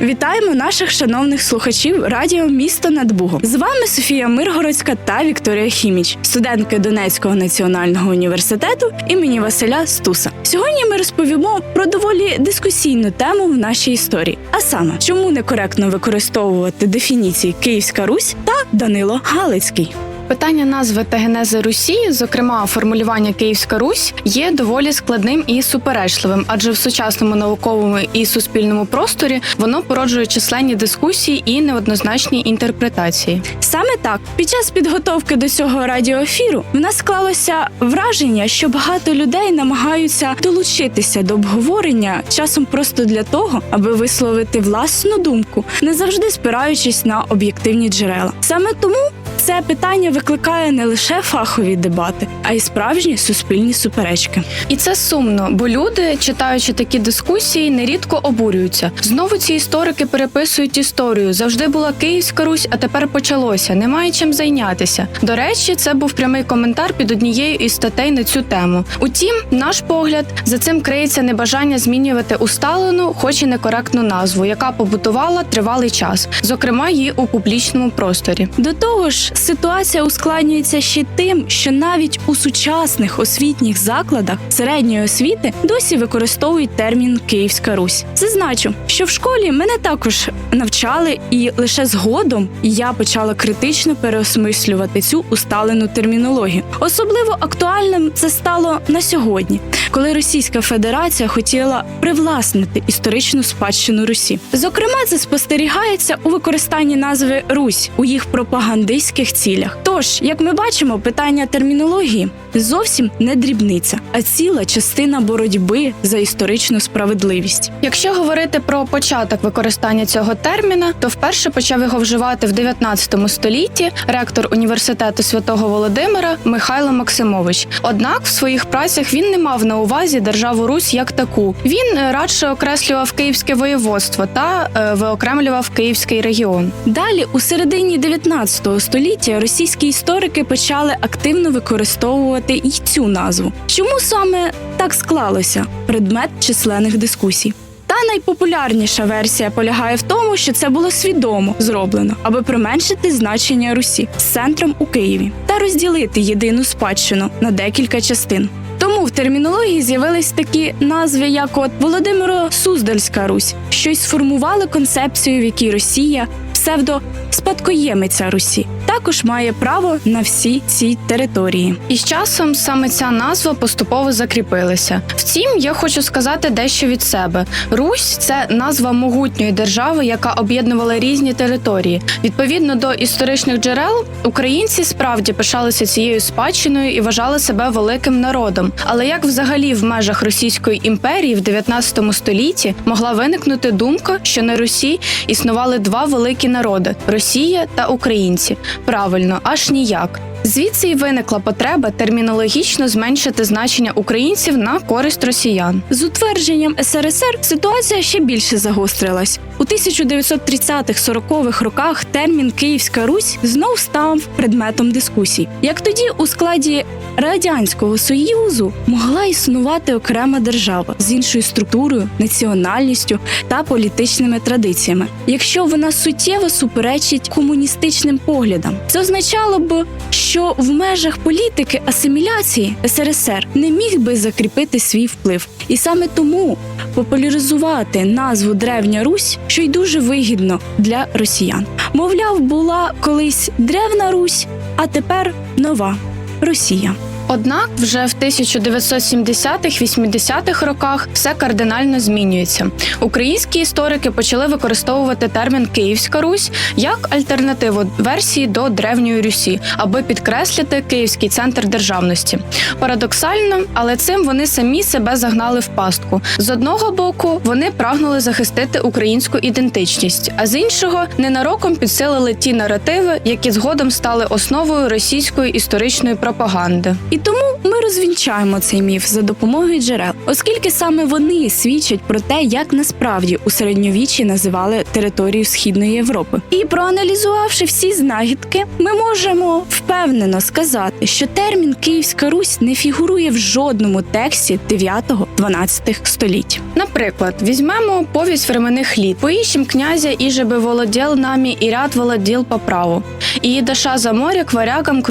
Вітаємо наших шановних слухачів радіо Місто над Бугом. З вами Софія Миргородська та Вікторія Хіміч, студентки Донецького національного університету імені Василя Стуса. Сьогодні ми розповімо про доволі дискусійну тему в нашій історії. А саме, чому некоректно використовувати дефініції Київська Русь та Данило Галицький. Питання назви та генези Русі, зокрема формулювання Київська Русь, є доволі складним і суперечливим, адже в сучасному науковому і суспільному просторі воно породжує численні дискусії і неоднозначні інтерпретації. Саме так, під час підготовки до цього радіоефіру в нас склалося враження, що багато людей намагаються долучитися до обговорення часом просто для того, аби висловити власну думку, не завжди спираючись на об'єктивні джерела. Саме тому це питання викликає не лише фахові дебати, а й справжні суспільні суперечки. І це сумно, бо люди, читаючи такі дискусії, нерідко обурюються. Знову ці історики переписують історію. Завжди була Київська Русь, а тепер почалося. Немає чим зайнятися. До речі, це був прямий коментар під однією із статей на цю тему. Утім, наш погляд за цим криється небажання змінювати усталену, хоч і некоректну назву, яка побутувала тривалий час, зокрема і у публічному просторі. До того ж, ситуація ускладнюється ще тим, що навіть у сучасних освітніх закладах середньої освіти досі використовують термін Київська Русь. Зазначу, що в школі мене також навчали, і лише згодом я почала критично переосмислювати цю усталену термінологію. Особливо актуальним це стало на сьогодні, коли Російська Федерація хотіла привласнити історичну спадщину Русі. Зокрема, це спостерігається у використанні назви Русь у їх пропагандистських цілях. Тож, як ми бачимо, питання термінології зовсім не дрібниця, а ціла частина боротьби за історичну справедливість. Якщо говорити про початок використання цього терміна, то вперше почав його вживати в 19 столітті ректор університету святого Володимира Михайло Максимович. Однак в своїх працях він не мав на увазі державу Русь як таку. Він е, радше окреслював київське воєводство та е, виокремлював київський регіон. Далі, у середині 19 століття, російські історики почали активно використовувати і цю назву. Чому саме так склалося? Предмет численних дискусій. Та найпопулярніша версія полягає в тому, що це було свідомо зроблено, аби применшити значення Русі з центром у Києві та розділити єдину спадщину на декілька частин. Тому в термінології з'явились такі назви, як от Володимиро Суздальська Русь, що й сформували концепцію, в якій Росія псевдо спадкоємиця Русі, також має право на всі ці території. І з часом саме ця назва поступово закріпилася. Втім, я хочу сказати дещо від себе: Русь це назва могутньої держави, яка об'єднувала різні території. Відповідно до історичних джерел, українці справді пишалися цією спадщиною і вважали себе великим народом. Але як взагалі в межах Російської імперії в 19 столітті могла виникнути думка, що на Русі існували два великі народи Росія та українці? Правильно, аж ніяк. Звідси й виникла потреба термінологічно зменшити значення українців на користь росіян. З утвердженням СРСР ситуація ще більше загострилась. У 1930-40-х роках термін Київська Русь знов став предметом дискусій. Як тоді у складі Радянського Союзу могла існувати окрема держава з іншою структурою, національністю та політичними традиціями, якщо вона суттєво суперечить комуністичним поглядам, це означало б, що в межах політики асиміляції СРСР не міг би закріпити свій вплив, і саме тому популяризувати назву Древня Русь, що й дуже вигідно для росіян. Мовляв, була колись древна Русь, а тепер нова Росія. Однак вже в 1970-80-х роках все кардинально змінюється. Українські історики почали використовувати термін Київська Русь як альтернативу версії до древньої Русі, аби підкреслити київський центр державності. Парадоксально, але цим вони самі себе загнали в пастку. З одного боку, вони прагнули захистити українську ідентичність, а з іншого ненароком підсилили ті наративи, які згодом стали основою російської історичної пропаганди. І тому ми розвінчаємо цей міф за допомогою джерел, оскільки саме вони свідчать про те, як насправді у середньовіччі називали територію Східної Європи. І проаналізувавши всі знахідки, ми можемо впевнено сказати, що термін Київська Русь не фігурує в жодному тексті 9-12 століть. Наприклад, візьмемо повість временних літ. Поїщем князя іже би володіл намі і ряд володіл по праву. І даша за моря к варягам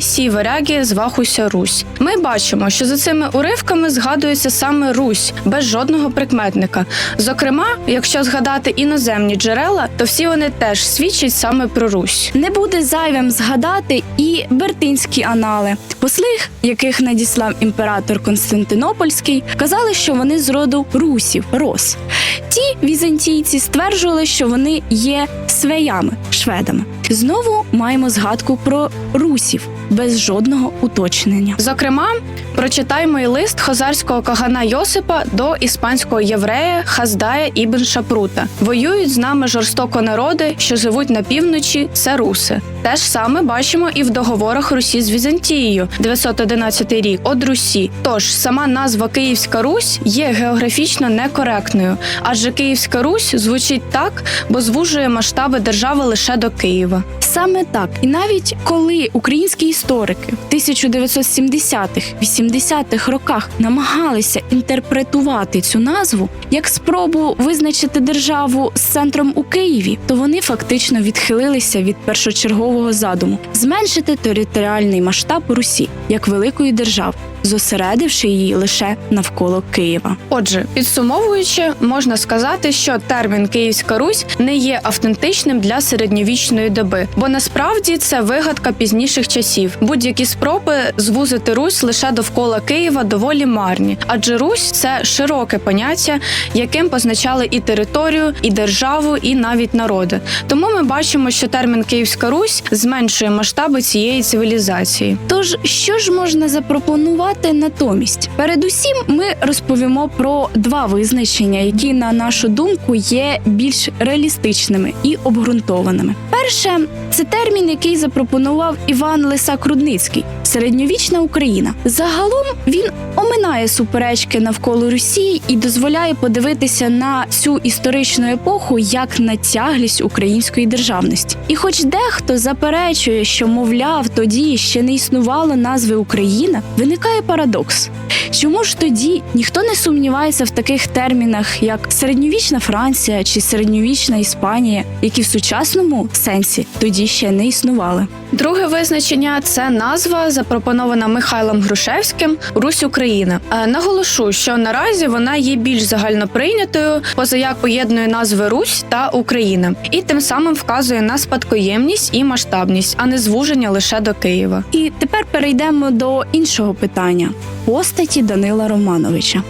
сій варяги звахуся Русь. Ми бачимо, що за цими уривками згадується саме Русь без жодного прикметника. Зокрема, якщо згадати іноземні джерела, то всі вони теж свідчать саме про Русь. Не буде зайвим згадати і бертинські анали, посли, яких надіслав імператор Константинопольський, казали, що вони з роду русів, рос. Ті візантійці стверджували, що вони є свеями, шведами. Знову маємо згадку про русів без жодного уточнення. Зокрема, прочитаймо й лист хозарського кагана Йосипа до іспанського єврея Хаздая Ібн Шапрута. Воюють з нами жорстоко народи, що живуть на півночі, це руси. Те ж саме бачимо і в договорах Русі з Візантією, 911 рік, од Русі. Тож сама назва Київська Русь є географічно некоректною, адже Київська Русь звучить так, бо звужує масштаби держави лише до Києва. Саме так, і навіть коли українські історики в 1970-х-80-х роках намагалися інтерпретувати цю назву як спробу визначити державу з центром у Києві, то вони фактично відхилилися від першочергового задуму зменшити територіальний масштаб Русі як великої держави, зосередивши її лише навколо Києва. Отже, підсумовуючи, можна сказати, що термін Київська Русь не є автентичним для середньовічної доби, бо насправді це вигадка пізніших часів. Будь-які спроби звузити Русь лише довкола Києва доволі марні, адже Русь це широке поняття, яким позначали і територію, і державу, і навіть народи. Тому ми бачимо, що термін Київська Русь зменшує масштаби цієї цивілізації. Тож, що ж можна запропонувати натомість? Передусім, ми розповімо про два визначення, які, на нашу думку, є більш реалістичними і обґрунтованими. Перше, це термін, який запропонував Іван Лисак Рудницький середньовічна Україна. Загалом він оминає суперечки навколо Росії і дозволяє подивитися на цю історичну епоху як на тяглість української державності. І хоч дехто заперечує, що мовляв, тоді ще не існувало назви Україна, виникає парадокс. Чому ж тоді ніхто не сумнівається в таких термінах, як середньовічна Франція чи середньовічна Іспанія, які в сучасному сенсі тоді ще не існували? Друге визначення це назва, запропонована Михайлом Грушевським Русь Україна. Е, Наголошу, що наразі вона є більш загальноприйнятою, позаяк поєднує назви Русь та Україна, і тим самим вказує на спадкоємність і масштабність, а не звуження лише до Києва. І тепер перейдемо до іншого питання постаті Данила Романовича.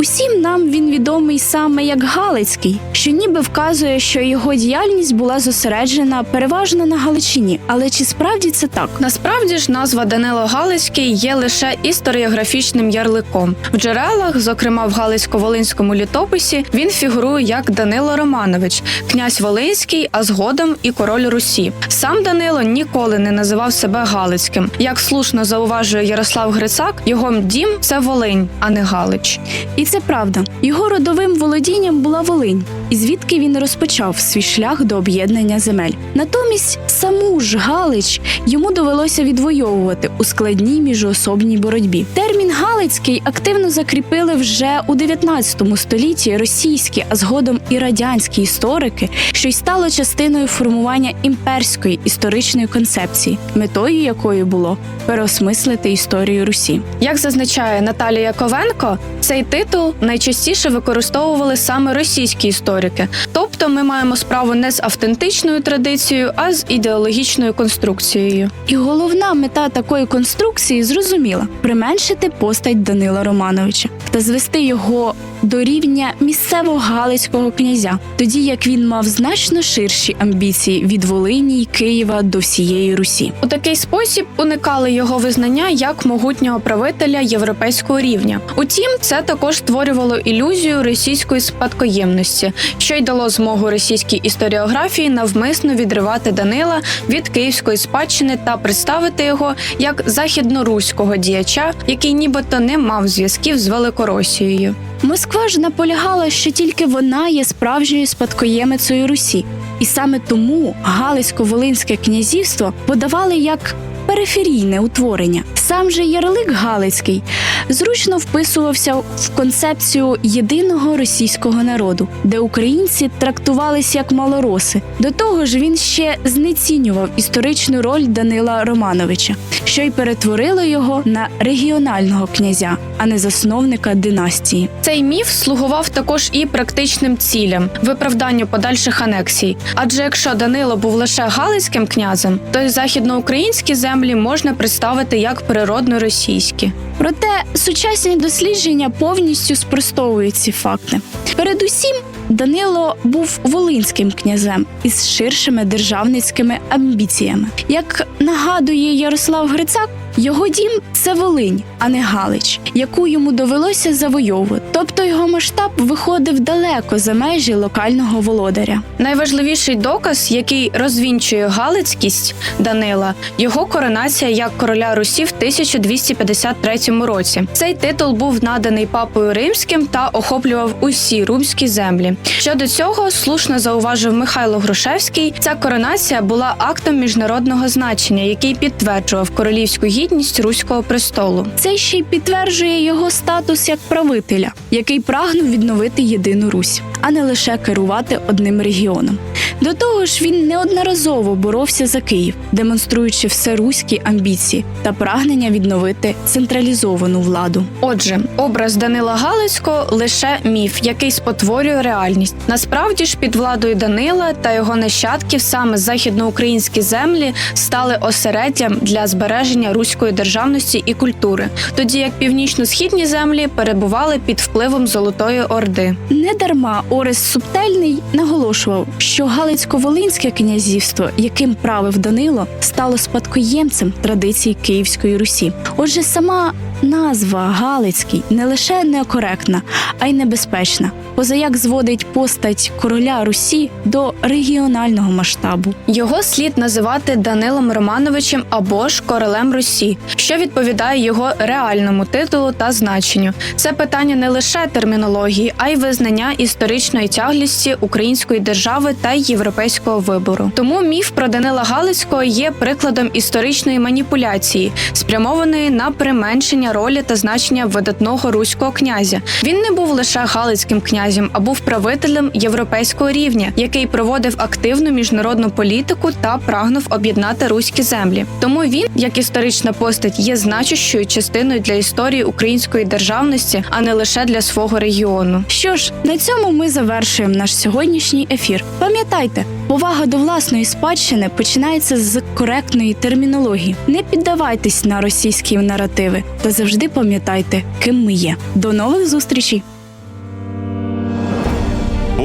Усім нам він відомий саме як Галицький, що ніби вказує, що його діяльність була зосереджена переважно на Галичині. Але чи справді це так? Насправді ж назва Данило Галицький є лише історіографічним ярликом. В джерелах, зокрема в Галицько-Волинському літописі, він фігурує як Данило Романович, князь Волинський, а згодом і король Русі. Сам Данило ніколи не називав себе Галицьким. Як слушно зауважує Ярослав Грицак, його дім це Волинь, а не Галич. І це правда. Його родовим володінням була Волинь, і звідки він розпочав свій шлях до об'єднання земель. Натомість саму ж Галич йому довелося відвоювати у складній міжоособній боротьбі. Термін Галицький активно закріпили вже у 19 столітті російські, а згодом і радянські історики, що й стало частиною формування імперської історичної концепції, метою якої було переосмислити історію Русі. Як зазначає Наталія Ковенко, цей титул титул найчастіше використовували саме російські історики. Тобто ми маємо справу не з автентичною традицією, а з ідеологічною конструкцією. І головна мета такої конструкції зрозуміла применшити постать Данила Романовича та звести його до рівня місцевого галицького князя, тоді як він мав значно ширші амбіції від Волині й Києва до всієї Русі. У такий спосіб уникали його визнання як могутнього правителя європейського рівня. Утім, це також створювало ілюзію російської спадкоємності, що й дало змогу російській історіографії навмисно відривати Данила від київської спадщини та представити його як західноруського діяча, який нібито не мав зв'язків з Великоросією. Москва ж наполягала, що тільки вона є справжньою спадкоємицею Русі, і саме тому Галицько-Волинське князівство подавали як периферійне утворення. Сам же ярлик Галицький зручно вписувався в концепцію єдиного російського народу, де українці трактувались як малороси. До того ж, він ще знецінював історичну роль Данила Романовича, що й перетворило його на регіонального князя, а не засновника династії. Цей міф слугував також і практичним цілям виправданню подальших анексій. Адже якщо Данило був лише галицьким князем, то й західноукраїнські землі можна представити як природно російські. Проте сучасні дослідження повністю спростовують ці факти. Передусім, Данило був волинським князем із ширшими державницькими амбіціями. Як нагадує Ярослав Грицак, його дім це Волинь, а не Галич, яку йому довелося завойовувати. Тобто його масштаб виходив далеко за межі локального володаря. Найважливіший доказ, який розвінчує галицькість Данила, його коронація як короля Русі в 1253 році. Цей титул був наданий папою римським та охоплював усі румські землі. Щодо цього, слушно зауважив Михайло Грушевський. Ця коронація була актом міжнародного значення, який підтверджував королівську гідність руського престолу. Це ще й підтверджує його статус як правителя, який прагнув відновити єдину Русь, а не лише керувати одним регіоном. До того ж, він неодноразово боровся за Київ, демонструючи всеруські амбіції та прагнення відновити централізовану владу. Отже, образ Данила Галицького лише міф, який спотворює реальність. Насправді ж під владою Данила та його нащадків саме західноукраїнські землі стали осереддям для збереження руської державності і культури, тоді як північно-східні землі перебували під впливом Золотої Орди. Недарма Орес Субтельний наголошував, що Галицько-Волинське князівство, яким правив Данило, стало спадкоємцем традицій Київської Русі. Отже, сама назва Галицький не лише некоректна, а й небезпечна, позаяк зводить постать короля Русі до регіонального масштабу. Його слід називати Данилом Романовичем або ж королем Русі, що відповідає його реальному титулу та значенню. Це питання не лише термінології, а й визнання історичної тяглісті української держави та європейського вибору. Тому міф про Данила Галицького є прикладом історичної маніпуляції, спрямованої на применшення ролі та значення видатного руського князя. Він не був лише галицьким князем, а був правителем європейського рівня, який проводив активну міжнародну політику та прагнув об'єднати руські землі. Тому він, як історична постать, є значущою частиною для історії української державності, а не лише для свого регіону. Що ж, на цьому ми завершуємо наш сьогоднішній ефір. Пам'ятайте, повага до власної спадщини починається з коректної термінології. Не піддавайтесь на російські наративи та завжди пам'ятайте, ким ми є. До нових зустрічей!